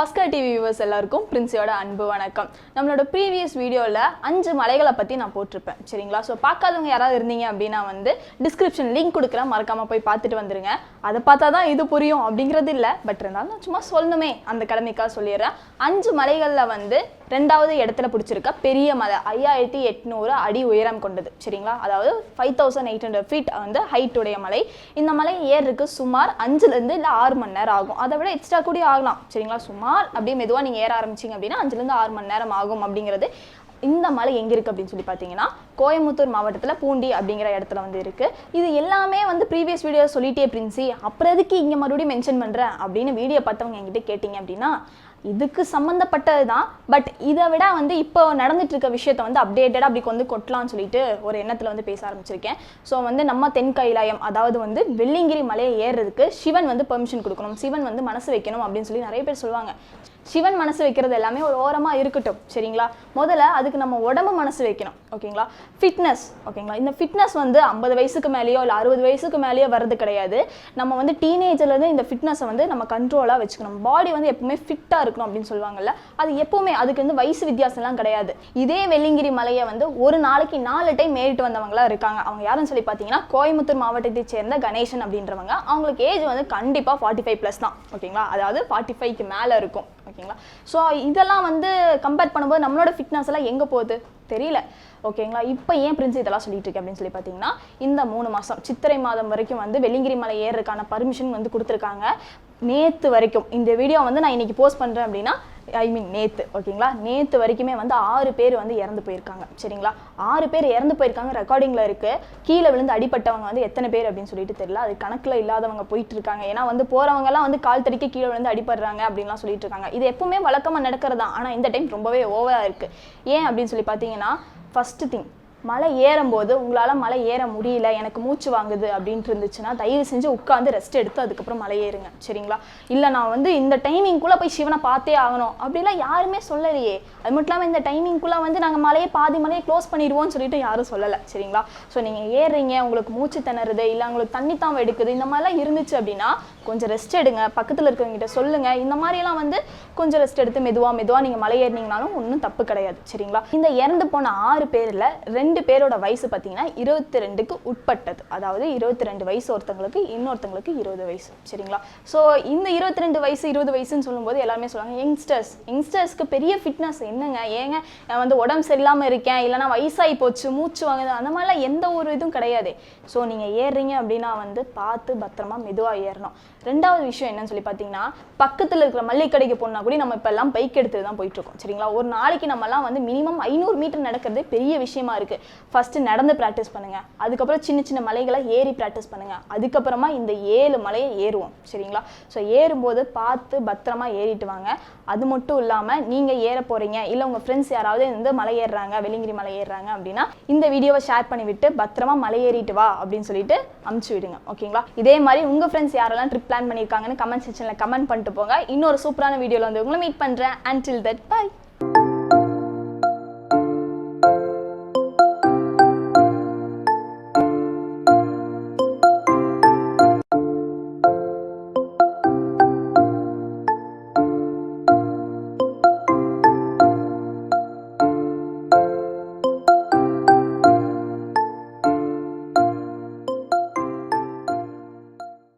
Oscar TV viewers எல்லாருக்கும் பிரின்ஸியோட அன்பு வணக்கம். நம்மளோட ப்ரீவியஸ் வீடியோவில் அஞ்சு மலைகளை பற்றி நான் போட்டிருப்பேன். சரிங்களா? ஸோ பார்க்காதவங்க யாராவது இருந்தீங்க அப்படின்னா வந்து டிஸ்கிரிப்ஷன் லிங்க் கொடுக்குறேன். மறக்காமல் போய் பார்த்துட்டு வந்துருங்க. அதை பார்த்தா தான் இது புரியும் அப்படிங்கிறது இல்லை. பட் இருந்தாலும் நான் சும்மா சொல்லணுமே. அந்த கடமைக்காக சொல்லிடுறேன். அஞ்சு மலைகளில் வந்து ரெண்டாவது இடத்துல பிடிச்சிருக்க பெரிய மலை ஐயாயிரத்தி எட்நூறு அடி உயரம் கொண்டது. சரிங்களா? அதாவது five thousand eight hundred feet வந்து ஹைட் உடைய மலை. இந்த மலை ஏறுக்கு சுமார் அஞ்சுலேருந்து இல்லை ஆறு மணி நேரம் ஆகும். அதை விட எக்ஸ்ட்ரா கூட ஆகலாம். சரிங்களா? சுமார் அப்படியே மெதுவாக நீங்கள் ஏற ஆரம்பிச்சிங்க அப்படின்னா அஞ்சுலேருந்து ஆறு மணி நேரம் ஆகும் அப்படிங்கிறது இந்த மலை எங்கே இருக்குது அப்படின்னு சொல்லி பார்த்தீங்கன்னா கோயம்புத்தூர் மாவட்டத்தில் பூண்டி அப்படிங்கிற இடத்துல வந்து இருக்குது இது எல்லாமே வந்து ப்ரீவியஸ் வீடியோ சொல்லிட்டே பிரின்சி அப்புறம் எதுக்கு இங்கே மறுபடியும் மென்ஷன் பண்ணுறேன் அப்படின்னு வீடியோ பார்த்தவங்க என்கிட்ட கேட்டிங்க அப்படின்னா இதுக்கு சம்மந்தப்பட்டது தான் பட் இதை விட வந்து இப்போ நடந்துட்டு இருக்க விஷயத்த வந்து அப்டேட்டடாக அப்படி வந்து கொட்டலாம்னு சொல்லிட்டு ஒரு எண்ணத்தில் வந்து பேச ஆரம்பிச்சிருக்கேன். ஸோ வந்து நம்ம தென் கைலாயம் அதாவது வந்து வெள்ளிங்கிரி மலையை ஏறுறதுக்கு சிவன் வந்து பெர்மிஷன் கொடுக்கணும். சிவன் வந்து மனசு வைக்கணும் அப்படின்னு சொல்லி நிறைய பேர் சொல்லுவாங்க. சிவன் மனசு வைக்கிறது எல்லாமே ஒரு ஓரமாக இருக்கட்டும் சரிங்களா? முதல்ல அதுக்கு நம்ம உடம்பு மனசு வைக்கணும். ஓகேங்களா? ஃபிட்னஸ் ஓகேங்களா? இந்த ஃபிட்னஸ் வந்து ஐம்பது வயசுக்கு மேலேயோ இல்லை அறுபது வயசுக்கு மேலேயோ வர்றது கிடையாது. நம்ம வந்து டீனேஜர்லேருந்து இந்த ஃபிட்னஸை வந்து நம்ம கண்ட்ரோலாக வச்சுக்கணும். பாடி வந்து எப்பவுமே ஃபிட்டாக இருக்கணும் அப்படின்னு சொல்லுவாங்கல்ல அது எப்போவுமே அதுக்கு வந்து வயசு வித்தியாசம்லாம் கிடையாது. இதே வெள்ளிங்கிரி மலையை வந்து ஒரு நாளைக்கு நாலு டைம் ஏறிட்டு வந்தவங்களா இருக்காங்க. அவங்க யாருன்னு சொல்லி பார்த்தீங்கன்னா கோயம்புத்தூர் மாவட்டத்தை சேர்ந்த கணேசன் அப்படின்றவங்க. அவங்களுக்கு ஏஜ் வந்து கண்டிப்பாக ஃபார்ட்டி ஃபைவ் ப்ளஸ் தான். ஓகேங்களா? அதாவது ஃபார்ட்டி ஃபைவ்க்கு மேலே இருக்கும். ஓகேங்களா? ஸோ இதெல்லாம் வந்து கம்பேர் பண்ணும்போது நம்மளோட ஃபிட்னஸ் எல்லாம் எங்கே போகுது? தெரியல. ஓகேங்களா? இப்போ ஏன் பிரின்ஸ் இதெல்லாம் சொல்லிட்டு இருக்கேன் அப்படின்னு சொல்லி பார்த்தீங்கன்னா இந்த மூணு மாதம் சித்திரை மாதம் வரைக்கும் வந்து வெள்ளிங்கிரி மலை ஏறுறதுக்கான பர்மிஷன் வந்து கொடுத்துருக்காங்க. நேற்று வரைக்கும் இந்த வீடியோ வந்து நான் இன்னைக்கு போஸ்ட் பண்ணுறேன் அப்படின்னா ஐ மீன் நேற்று ஓகேங்களா நேற்று வரைக்குமே வந்து ஆறு பேர் வந்து இறந்து போயிருக்காங்க. சரிங்களா? ஆறு பேர் இறந்து போயிருக்காங்க ரெக்கார்டிங்கில் இருக்குது கீழே விழுந்து அடிப்பட்டவங்க வந்து எத்தனை பேர் அப்படின்னு சொல்லிட்டு தெரியல. அது கணக்கில் இல்லாதவங்க போயிட்டு இருக்காங்க ஏன்னா வந்து போகிறவங்கலாம் வந்து கால் தடிக்க கீழே விழுந்து அடிப்படுறாங்க அப்படின்லாம் சொல்லிட்டு இருக்காங்க. இது எப்பவுமே வழக்கமாக நடக்கிறது? தான் ஆனால் இந்த டைம் ரொம்பவே ஓவராக இருக்குது ஏன் அப்படின்னு சொல்லி பார்த்தீங்கன்னா ஃபஸ்ட்டு திங் மலை ஏறும்போது உங்களால் மலை ஏற முடியல எனக்கு மூச்சு வாங்குது அப்படின்ட்டு இருந்துச்சுன்னா தயவு செஞ்சு உட்காந்து ரெஸ்ட் எடுத்து அதுக்கப்புறம் மலை ஏறுங்க. சரிங்களா? இல்லை நான் வந்து இந்த டைமிங்குள்ளே போய் சிவனை பார்த்தே ஆகணும். அப்படிலாம் யாருமே சொல்லலையே. அது மட்டும் இல்லாமல் இந்த டைமிங்குள்ளே வந்து நாங்கள் மலையை பாதி மலையை க்ளோஸ் பண்ணிடுவோம்னு சொல்லிட்டு யாரும் சொல்லலை. சரிங்களா? ஸோ நீங்கள் ஏறுறீங்க உங்களுக்கு மூச்சு திணறுது இல்லை உங்களுக்கு தண்ணி தான் எடுக்குது இந்த மாதிரிலாம் இருந்துச்சு அப்படின்னா கொஞ்சம் ரெஸ்ட் எடுங்க. பக்கத்தில் இருக்கிறவங்ககிட்ட சொல்லுங்கள் இந்த மாதிரிலாம் வந்து கொஞ்சம் ரெஸ்ட் எடுத்து மெதுவாக மெதுவாக நீங்கள் மலை ஏறினீங்கனாலும் ஒன்றும் தப்பு கிடையாது. சரிங்களா? இந்த இறந்து போன ஆறு பேரில் ரெண்டு ரெண்டு பேரோட வயசு பார்த்தீங்கன்னா இருபத்தி ரெண்டுக்கு உட்பட்டது. அதாவது இருபத்தி ரெண்டு வயசு ஒருத்தங்களுக்கு இன்னொருத்தங்களுக்கு இருபது வயசு. சரிங்களா? ஸோ இந்த இருபத்தி ரெண்டு வயசு இருபது வயசுன்னு சொல்லும்போது எல்லாருமே சொல்லுவாங்க யங்ஸ்டர்ஸ் யங்ஸ்டர்ஸ்க்கு பெரிய ஃபிட்னஸ் என்னங்க? ஏங்க நான் வந்து உடம்பு சரியில்லாமல் இருக்கேன் இல்லைனா வயசாகி போச்சு மூச்சு வாங்குது. அந்த மாதிரிலாம் எந்த ஒரு இதுவும் கிடையாது. ஸோ நீங்கள் ஏறுறீங்க அப்படின்னா வந்து பார்த்து பத்திரமா மெதுவாக ஏறணும். ரெண்டாவது விஷயம் என்னன்னு சொல்லி பார்த்தீங்கன்னா பக்கத்தில் இருக்கிற மல்லிகை கடைக்கு போனால் கூட நம்ம இப்போ எல்லாம் பைக் எடுத்துட்டு தான் போயிட்டு இருக்கோம். சரிங்களா? ஒரு நாளைக்கு நம்மலாம் வந்து மினிமம் ஐநூறு மீட்டர் நடக்கிறதே பெரிய விஷயமா இருக்கு. ஃபஸ்ட்டு நடந்து ப்ராக்டிஸ் பண்ணுங்க. அதுக்கப்புறம் சின்ன சின்ன மலைகளை ஏறி ப்ராக்டிஸ் பண்ணுங்கள் அதுக்கப்புறமா இந்த ஏழு மலையை ஏறுவோம். சரிங்களா? ஸோ ஏறும்போது பார்த்து பத்திரமா ஏறிட்டு வாங்க. அது மட்டும் இல்லாமல் நீங்கள் ஏற போறீங்க. இல்லை உங்கள் ஃப்ரெண்ட்ஸ் யாராவது இந்த மலை ஏறுறாங்க வெள்ளிங்கிரி மலை ஏறுறாங்க அப்படின்னா இந்த வீடியோவை ஷேர் பண்ணிவிட்டு பத்திரமா மலை ஏறிட்டு வா அப்படின்னு சொல்லிட்டு அமுச்சு விடுங்க. ஓகேங்களா? இதே மாதிரி உங்கள் ஃப்ரெண்ட்ஸ் யாரெல்லாம் ட்ரிப் பிளான் பண்ணியிருக்காங்கன்னு கமெண்ட் செக்ஷனில் கமெண்ட் பண்ணிட்டு போங்க. இன்னொரு சூப்பரான வீடியோவில் வந்து உங்களை மீட் பண்ணுறேன் அண்டில் தட் பை